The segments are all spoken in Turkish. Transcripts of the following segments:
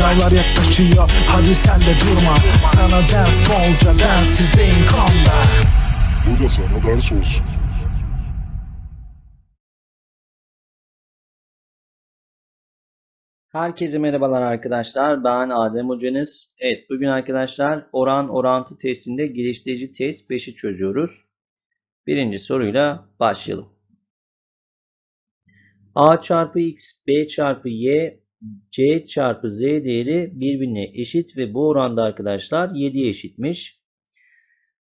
Sınavlar yaklaşıyor hadi sen de durma Sana ders bolca densizdeyim konda Bu da sana ders olsun. Herkese merhabalar arkadaşlar. Ben Adem Hocanız. Evet bugün arkadaşlar oran orantı testinde geliştirici test 5'i çözüyoruz. Birinci soruyla başlayalım. A çarpı x, B çarpı y, C çarpı z değeri birbirine eşit ve bu oranda arkadaşlar 7'ye eşitmiş.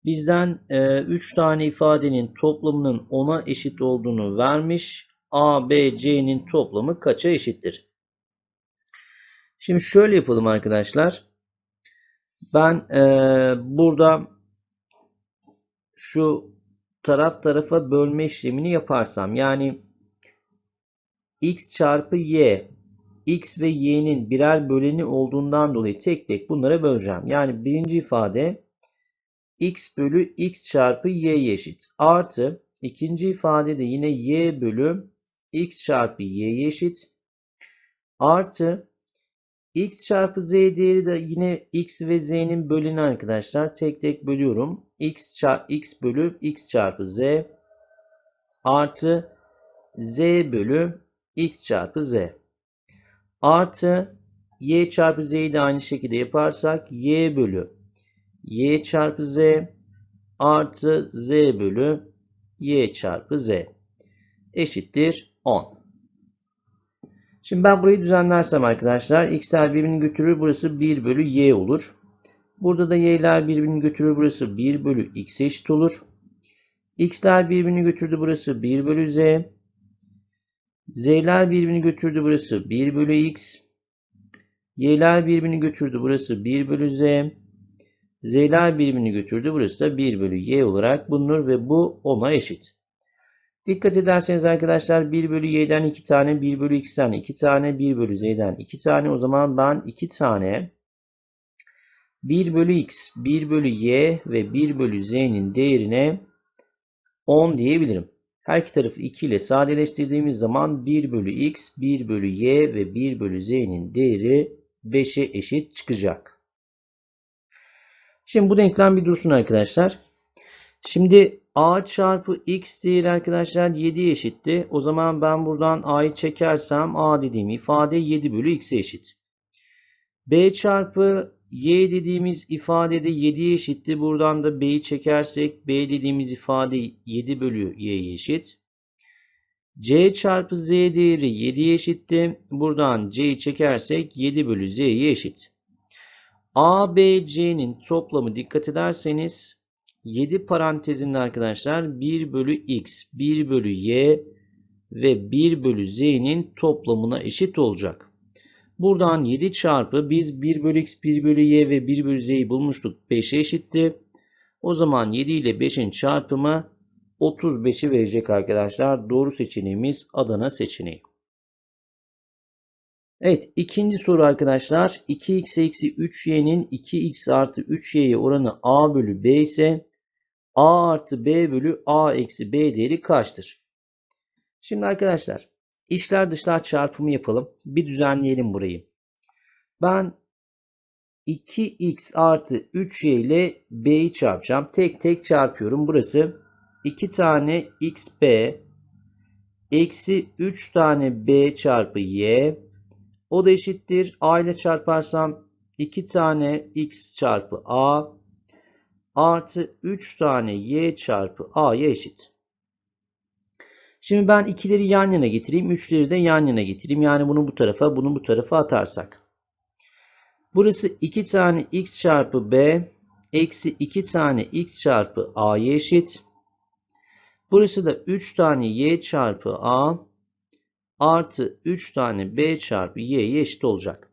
Bizden 3 tane ifadenin toplamının 10'a eşit olduğunu vermiş. A, B, C'nin toplamı kaça eşittir? Şimdi şöyle yapalım arkadaşlar. Ben e, burada şu taraf tarafa bölme işlemini yaparsam yani x çarpı y x ve y'nin birer böleni olduğundan dolayı tek tek bunlara böleceğim. Yani birinci ifade x bölü x çarpı y eşit. Artı ikinci ifade de yine y bölü x çarpı y eşit. Artı x çarpı z değeri de yine x ve z'nin bölünü arkadaşlar. Tek tek bölüyorum. x, x bölü x çarpı z artı z bölü x çarpı z artı y çarpı z'yi de aynı şekilde yaparsak y bölü y çarpı z artı z bölü y çarpı z eşittir 10. Şimdi ben burayı düzenlersem arkadaşlar x'ler birbirini götürür. Burası 1 bölü y olur. Burada da y'ler birbirini götürür. Burası 1 bölü x eşit olur. x'ler birbirini götürdü. Burası 1 bölü z. z'ler birbirini götürdü. Burası 1 bölü x. y'ler birbirini götürdü. Burası 1 bölü z. z'ler birbirini götürdü. Burası da 1 bölü y olarak bulunur ve bu 10'a eşit. Dikkat ederseniz arkadaşlar 1 bölü y'den 2 tane, 1 bölü x'ten 2 tane, 1 bölü z'den 2 tane. O zaman ben 2 tane 1 bölü x, 1 bölü y ve 1 bölü z'nin değerine 10 diyebilirim. Her iki tarafı 2 ile sadeleştirdiğimiz zaman 1 bölü x, 1 bölü y ve 1 bölü z'nin değeri 5'e eşit çıkacak. Şimdi bu denklem bir dursun arkadaşlar. Şimdi a çarpı x değeri arkadaşlar 7 eşitti. O zaman ben buradan a'yı çekersem a dediğim ifade 7 bölü x'e eşit. b çarpı y dediğimiz ifade de 7'ye eşitti. Buradan da b'yi çekersek b dediğimiz ifade 7 bölü y'ye eşit. c çarpı z değeri 7'ye eşitti. Buradan c'yi çekersek 7 bölü z'ye eşit. a, b, c'nin toplamı dikkat ederseniz 7 parantezinde arkadaşlar 1 bölü x, 1 bölü y ve 1 bölü z'nin toplamına eşit olacak. Buradan 7 çarpı biz 1 bölü x, 1 bölü y ve 1 bölü z'yi bulmuştuk. 5'e eşitti. O zaman 7 ile 5'in çarpımı 35'i verecek arkadaşlar. Doğru seçeneğimiz Adana seçeneği. Evet ikinci soru arkadaşlar 2x eksi 3y'nin 2x artı 3y'ye oranı a bölü b ise a artı b bölü a eksi b değeri kaçtır? Şimdi arkadaşlar içler dışlar çarpımı yapalım. Bir düzenleyelim burayı. Ben 2x artı 3y ile b'yi çarpacağım. Tek tek çarpıyorum. Burası 2 tane xb eksi 3 tane b çarpı y o da eşittir. a ile çarparsam 2 tane x çarpı a artı 3 tane y çarpı a'ya eşit. Şimdi ben ikileri yan yana getireyim. Üçleri de yan yana getireyim. Yani bunu bu tarafa bunu bu tarafa atarsak. Burası 2 tane x çarpı b eksi 2 tane x çarpı a'ya eşit. Burası da 3 tane y çarpı a artı 3 tane b çarpı y'ye eşit olacak.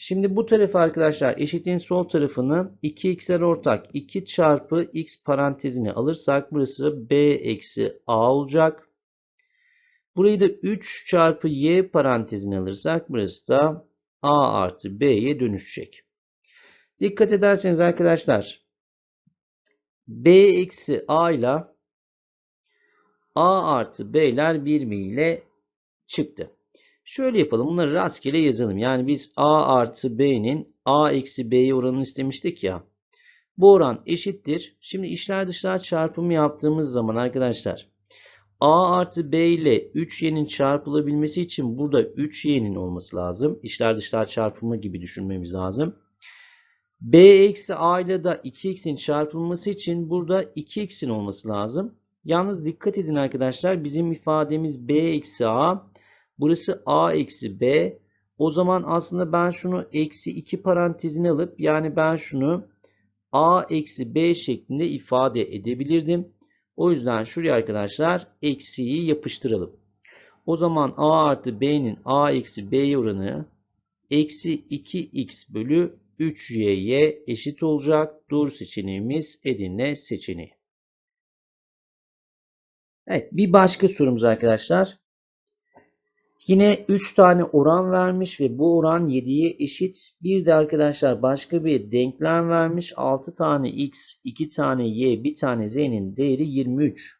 Şimdi bu tarafı arkadaşlar eşitliğin sol tarafını 2x'ler ortak 2 çarpı x parantezine alırsak burası b eksi a olacak. Burayı da 3 çarpı y parantezine alırsak burası da a artı b'ye dönüşecek. Dikkat ederseniz arkadaşlar b eksi a ile a artı b'ler birbiriyle çıktı. Şöyle yapalım. Bunları rastgele yazalım. Yani biz A artı B'nin A eksi B'ye oranını istemiştik ya. Bu oran eşittir. Şimdi içler dışlar çarpımı yaptığımız zaman arkadaşlar A artı B ile 3y'nin çarpılabilmesi için burada 3y'nin olması lazım. İçler dışlar çarpımı gibi düşünmemiz lazım. B eksi A ile de 2x'in çarpılması için burada 2x'in olması lazım. Yalnız dikkat edin arkadaşlar. Bizim ifademiz B eksi A. Burası A eksi B. O zaman aslında ben şunu eksi 2 parantezine alıp yani ben şunu A eksi B şeklinde ifade edebilirdim. O yüzden şuraya arkadaşlar eksiyi yapıştıralım. O zaman A artı B'nin A eksi B oranı eksi 2x bölü 3y'ye eşit olacak. Doğru seçeneğimiz Edirne seçeneği. Evet bir başka sorumuz arkadaşlar. Yine 3 tane oran vermiş ve bu oran 7'ye eşit. Bir de arkadaşlar başka bir denklem vermiş. 6 tane x, 2 tane y, 1 tane z'nin değeri 23.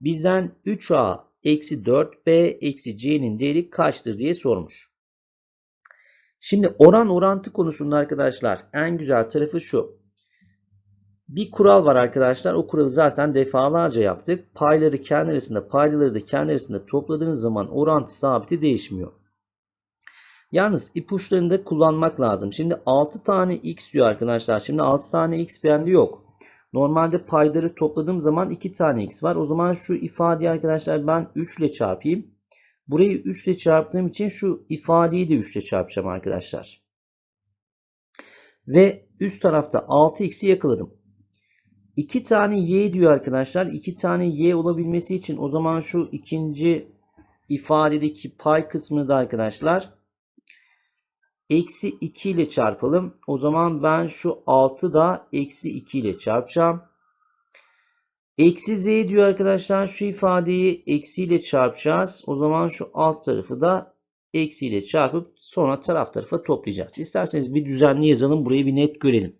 Bizden 3a eksi 4b eksi c'nin değeri kaçtır diye sormuş. Şimdi oran orantı konusunda arkadaşlar en güzel tarafı şu. Bir kural var arkadaşlar. O kuralı zaten defalarca yaptık. Payları kendi arasında, paydaları da kendi arasında topladığınız zaman orantı sabiti değişmiyor. Yalnız ipuçlarını da kullanmak lazım. Şimdi 6 tane x diyor arkadaşlar. Şimdi 6 tane x bende yok. Normalde payları topladığım zaman 2 tane x var. O zaman şu ifadeyi arkadaşlar ben 3 ile çarpayım. Burayı 3 ile çarptığım için şu ifadeyi de 3 ile çarpacağım arkadaşlar. Ve üst tarafta 6x'i yakaladım. 2 tane y diyor arkadaşlar. 2 tane y olabilmesi için o zaman şu ikinci ifadedeki pay kısmını da arkadaşlar eksi 2 ile çarpalım. O zaman ben şu 6 da eksi 2 ile çarpacağım. Eksi z diyor arkadaşlar. Şu ifadeyi eksi ile çarpacağız. O zaman şu alt tarafı da eksi ile çarpıp sonra taraf tarafa toplayacağız. İsterseniz bir düzenli yazalım. Burayı bir net görelim.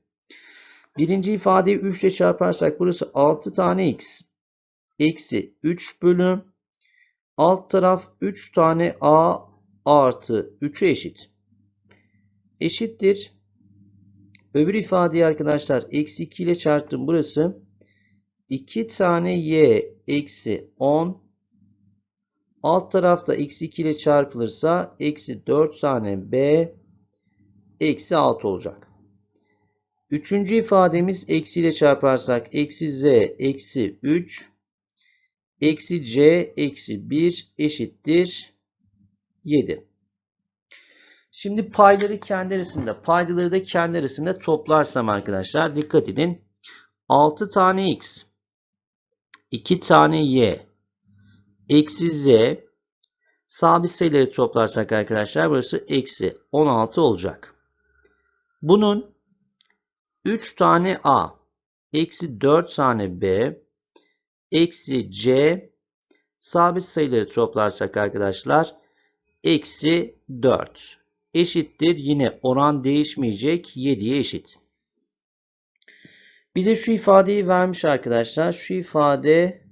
Birinci ifadeyi 3 ile çarparsak burası 6 tane x eksi 3 bölü alt taraf 3 tane a artı 3'e eşit. Eşittir. Öbür ifadeyi arkadaşlar eksi 2 ile çarptım burası. 2 tane y eksi 10 alt tarafta eksi 2 ile çarpılırsa eksi 4 tane b eksi 6 olacak. Üçüncü ifademiz eksi ile çarparsak eksi z eksi 3 eksi c eksi 1 eşittir 7. Şimdi payları kendi arasında paydaları da kendi arasında toplarsam arkadaşlar dikkat edin. 6 tane x 2 tane y eksi z sabit sayıları toplarsak arkadaşlar burası eksi 16 olacak. Bunun 3 tane A, eksi 4 tane B, eksi C, sabit sayıları toplarsak arkadaşlar, eksi 4 eşittir. Yine oran değişmeyecek 7'ye eşit. Bize şu ifadeyi vermiş arkadaşlar. Şu ifade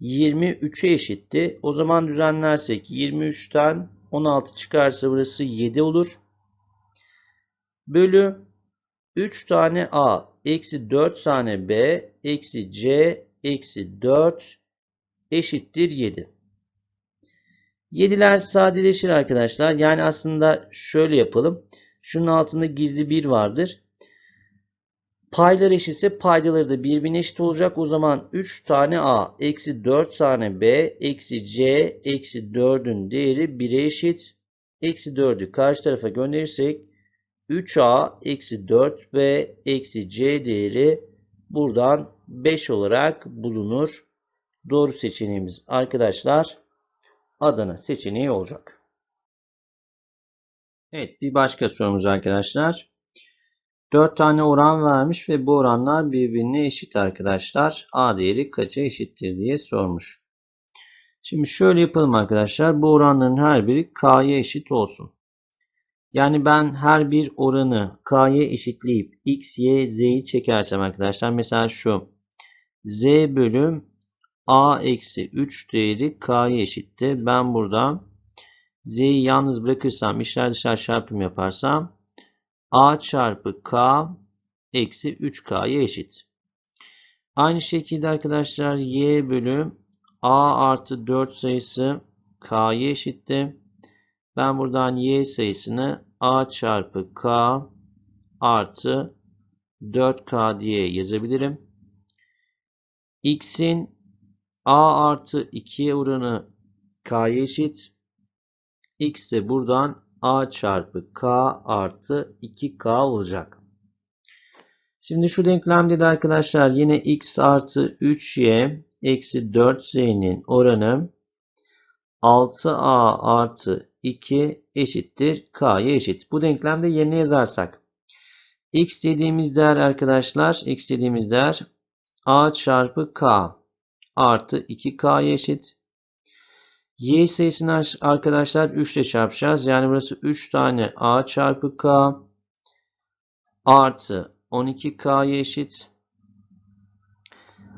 23'e eşitti. O zaman düzenlersek 23'ten 16 çıkarsa burası 7 olur. Bölü 3 tane A eksi 4 tane B eksi C eksi 4 eşittir 7. 7'ler sadeleşir arkadaşlar. Yani aslında şöyle yapalım. Şunun altında gizli 1 vardır. Paylar eşitse paydaları da birbirine eşit olacak. O zaman 3 tane A eksi 4 tane B eksi C eksi 4'ün değeri 1'e eşit. Eksi 4'ü karşı tarafa gönderirsek 3a eksi 4 ve eksi c değeri buradan 5 olarak bulunur. Doğru seçeneğimiz arkadaşlar Adana seçeneği olacak. Evet bir başka sorumuz arkadaşlar. 4 tane oran vermiş ve bu oranlar birbirine eşit arkadaşlar. A değeri kaça eşittir diye sormuş. Şimdi şöyle yapalım arkadaşlar. Bu oranların her biri K'ya eşit olsun. Yani ben her bir oranı k'ya eşitleyip x, y, z'yi çekersem arkadaşlar mesela şu z bölüm a eksi 3 değeri k'ya eşitti. Ben burada Z'yi yalnız bırakırsam işler dışlar çarpım yaparsam A çarpı K eksi 3K'ya eşit. Aynı şekilde arkadaşlar Y bölü A artı 4 sayısı K'ya eşitti. Ben buradan Y sayısını A çarpı K artı 4K diye yazabilirim. X'in A artı 2'ye oranı K'ya eşit. X de buradan A çarpı K artı 2K olacak. Şimdi şu denklemde de arkadaşlar yine X artı 3Y eksi 4Z'nin oranı 6A artı 2 eşittir K'ya eşit. Bu denklemde yerine yazarsak X dediğimiz değer arkadaşlar X dediğimiz değer A çarpı K artı 2K'ya eşit. Y sayısını arkadaşlar 3 ile çarpacağız. Yani burası 3 tane A çarpı K artı 12K'ya eşit.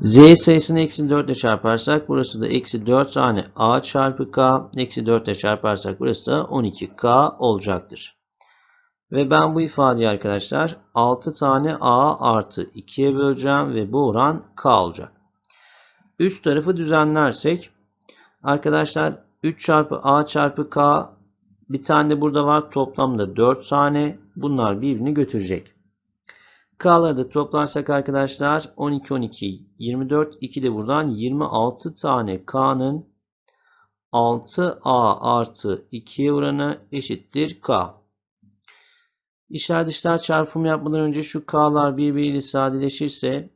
Z sayısını eksi 4 ile çarparsak burası da eksi 4 tane A çarpı K eksi 4 ile çarparsak burası da 12K olacaktır. Ve ben bu ifadeyi arkadaşlar 6 tane A artı 2'ye böleceğim ve bu oran K olacak. Üst tarafı düzenlersek arkadaşlar 3 çarpı A çarpı K bir tane de burada var. Toplamda 4 tane. Bunlar birbirini götürecek. K'ları da toplarsak arkadaşlar 12 12 24 2 de buradan 26 tane K'nın 6A artı 2'ye oranı eşittir K. İşler dışlar çarpımı yapmadan önce şu K'lar birbiriyle sadeleşirse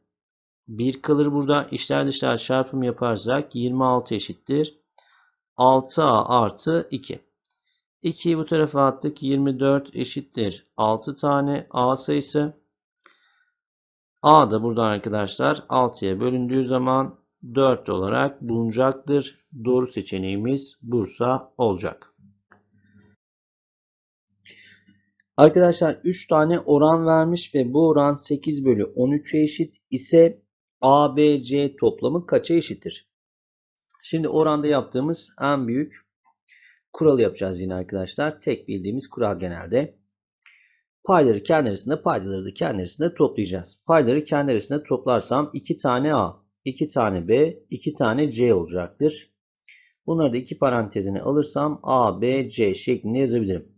1 kalır burada. İşler dışlar çarpım yaparsak 26 eşittir. 6A artı 2. 2'yi bu tarafa attık. 24 eşittir. 6 tane A sayısı. A da buradan arkadaşlar 6'ya bölündüğü zaman 4 olarak bulunacaktır. Doğru seçeneğimiz Bursa olacak. Arkadaşlar 3 tane oran vermiş ve bu oran 8 bölü 13'e eşit ise ABC toplamı kaça eşittir? Şimdi oranda yaptığımız en büyük kuralı yapacağız yine arkadaşlar. Tek bildiğimiz kural genelde. Payları kendi arasında, paydaları da kendi arasında toplayacağız. Payları kendi arasında toplarsam 2 tane A, 2 tane B, 2 tane C olacaktır. Bunları da iki parantezine alırsam A, B, C şeklinde yazabilirim.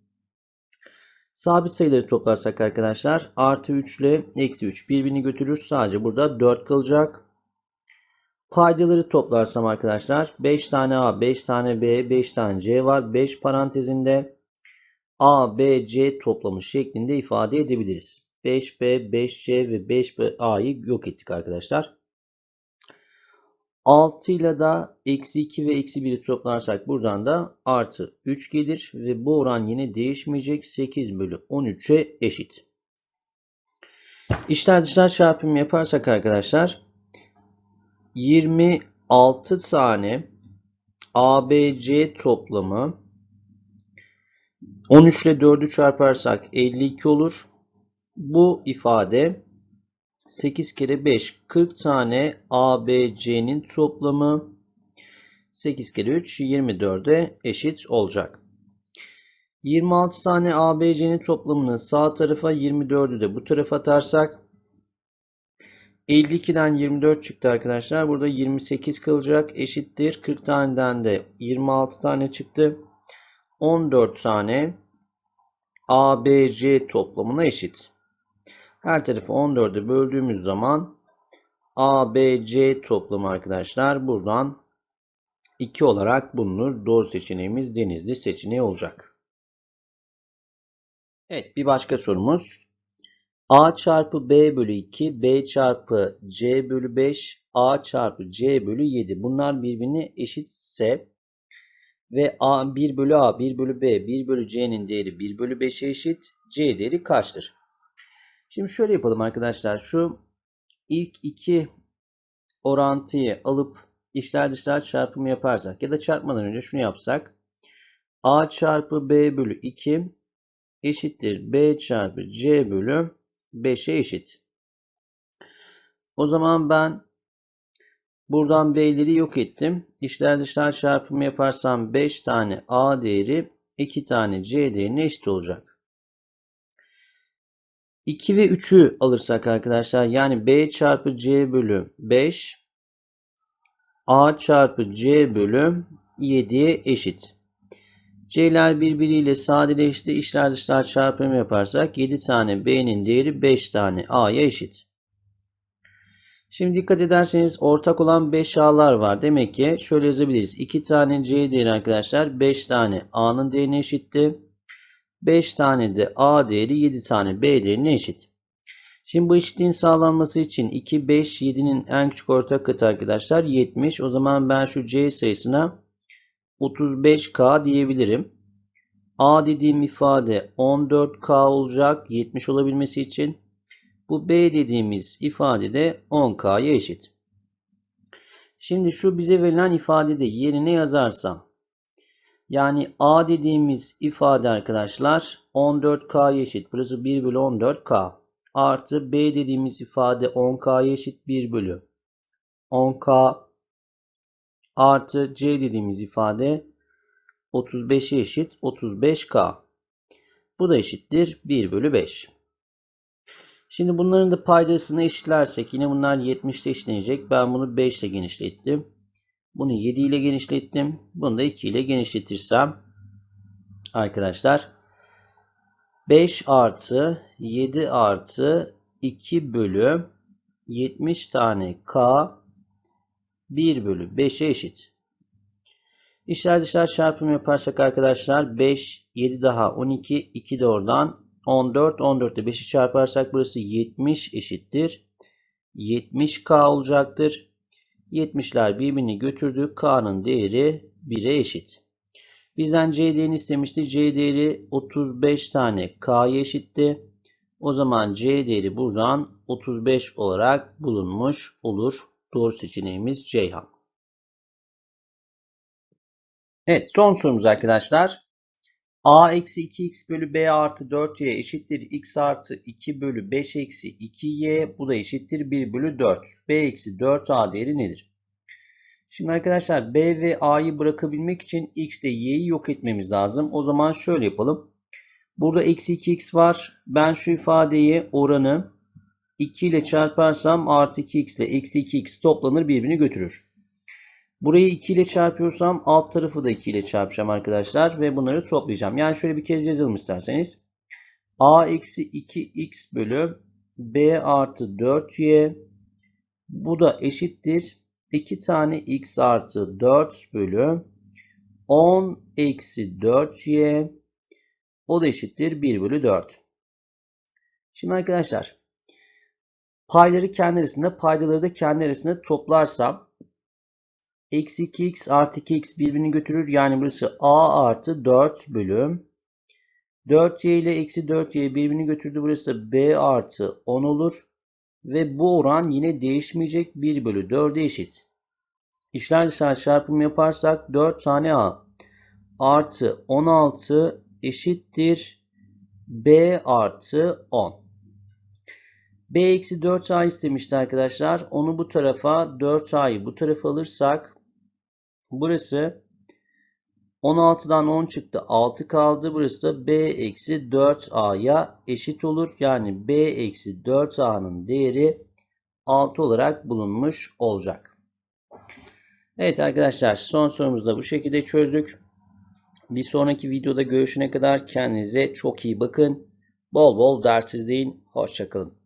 Sabit sayıları toplarsak arkadaşlar artı 3 ile eksi 3 birbirini götürür. Sadece burada 4 kalacak. Paydaları toplarsam arkadaşlar 5 tane A, 5 tane B, 5 tane C var. 5 parantezinde A, B, C toplamı şeklinde ifade edebiliriz. 5B, 5C ve 5A'yı yok ettik arkadaşlar. 6 ile da eksi 2 ve eksi 1'i toplarsak buradan da artı 3 gelir ve bu oran yine değişmeyecek. 8 bölü 13'e eşit. İşler dışlar çarpımı yaparsak arkadaşlar 26 tane ABC toplamı 13 ile 4'ü çarparsak 52 olur. Bu ifade 8 kere 5 40 tane ABC'nin toplamı 8 kere 3 24'e eşit olacak. 26 tane ABC'nin toplamını sağ tarafa 24'ü de bu tarafa atarsak 52'den 24 çıktı arkadaşlar. Burada 28 kalacak. Eşittir. 40 taneden de 26 tane çıktı. 14 tane ABC toplamına eşit. Her tarafı 14'e böldüğümüz zaman ABC toplamı arkadaşlar buradan 2 olarak bulunur. Doğru seçeneğimiz Denizli seçeneği olacak. Evet bir başka sorumuz. A çarpı B bölü 2, B çarpı C bölü 5, A çarpı C bölü 7. Bunlar birbirine eşitse ve A 1 bölü A, 1 bölü B, 1 bölü C'nin değeri 1 bölü 5'e eşit. C değeri kaçtır? Şimdi şöyle yapalım arkadaşlar. Şu ilk iki orantıyı alıp içler dışlar çarpımı yaparsak ya da çarpmadan önce şunu yapsak. A çarpı B bölü 2 eşittir B çarpı C bölü 5'e eşit. O zaman ben buradan B'leri yok ettim. İçler dışlar çarpımı yaparsam 5 tane A değeri 2 tane C değerine eşit olacak. 2 ve 3'ü alırsak arkadaşlar yani B çarpı C bölü 5 A çarpı C bölü 7'ye eşit. C'ler birbiriyle sadeleşti. İşler dışlar çarpımı yaparsak 7 tane B'nin değeri 5 tane A'ya eşit. Şimdi dikkat ederseniz ortak olan 5 A'lar var. Demek ki şöyle yazabiliriz. 2 tane C değeri arkadaşlar 5 tane A'nın değerine eşitti. 5 tane de A değeri 7 tane B değerine eşit. Şimdi bu eşitliğin sağlanması için 2, 5, 7'nin en küçük ortak katı arkadaşlar 70. O zaman ben şu C sayısına 35K diyebilirim. A dediğim ifade 14K olacak 70 olabilmesi için. Bu B dediğimiz ifade de 10K'ya eşit. Şimdi şu bize verilen ifadede yerine yazarsam yani A dediğimiz ifade arkadaşlar 14K'ya eşit. Burası 1 bölü 14K. Artı B dediğimiz ifade 10K'ya eşit 1 bölü 10K. Artı C dediğimiz ifade 35'e eşit 35K. Bu da eşittir 1 bölü 5. Şimdi bunların da paydasını eşitlersek yine bunlar 70'te eşitlenecek. Ben bunu 5 ile genişlettim. Bunu 7 ile genişlettim. Bunu da 2 ile genişletirsem arkadaşlar 5 artı 7 artı 2 bölü 70 tane K 1 bölü 5'e eşit. İşler dışlar çarpımı yaparsak arkadaşlar 5, 7 daha 12, 2 de oradan 14, 14 ile 5'i çarparsak burası 70 eşittir. 70K olacaktır. 70'ler birbirini götürdü. K'nın değeri 1'e eşit. Bizden C değerini istemişti. C değeri 35 tane K'ya eşitti. O zaman C değeri buradan 35 olarak bulunmuş olur. Doğru seçeneğimiz Ceyhan. Evet son sorumuz arkadaşlar. A eksi 2x bölü B artı 4y eşittir x artı 2 bölü 5 eksi 2y bu da eşittir 1 bölü 4. B eksi 4a değeri nedir? Şimdi arkadaşlar B ve A'yı bırakabilmek için X ile Y'yi yok etmemiz lazım. O zaman şöyle yapalım. Burada eksi 2X var. Ben şu ifadeyi oranı 2 ile çarparsam artı 2X ile eksi 2X toplanır birbirini götürür. Burayı 2 ile çarpıyorsam alt tarafı da 2 ile çarpacağım arkadaşlar. Ve bunları toplayacağım. Yani şöyle bir kez yazalım isterseniz. A eksi 2X bölü B artı 4Y bu da eşittir. 2 tane x artı 4 bölü 10 eksi 4y o da eşittir 1 bölü 4. Şimdi arkadaşlar payları kendi arasında paydaları da kendi arasında toplarsam eksi 2x artı 2x birbirini götürür. Yani burası a artı 4 bölü 4y ile eksi 4y birbirini götürdü. Burası da b artı 10 olur. Ve bu oran yine değişmeyecek 1 bölü 4'e eşit. İşler dışarı çarpımı yaparsak 4 tane A artı 16 eşittir B artı 10. B eksi 4A istemişti arkadaşlar. Onu bu tarafa 4A'yı bu tarafa alırsak burası 16'dan 10 çıktı 6 kaldı. Burası da B eksi 4A'ya eşit olur. Yani B eksi 4A'nın değeri 6 olarak bulunmuş olacak. Evet arkadaşlar son sorumuzu da bu şekilde çözdük. Bir sonraki videoda görüşene kadar kendinize çok iyi bakın. Bol bol ders izleyin. Hoşçakalın.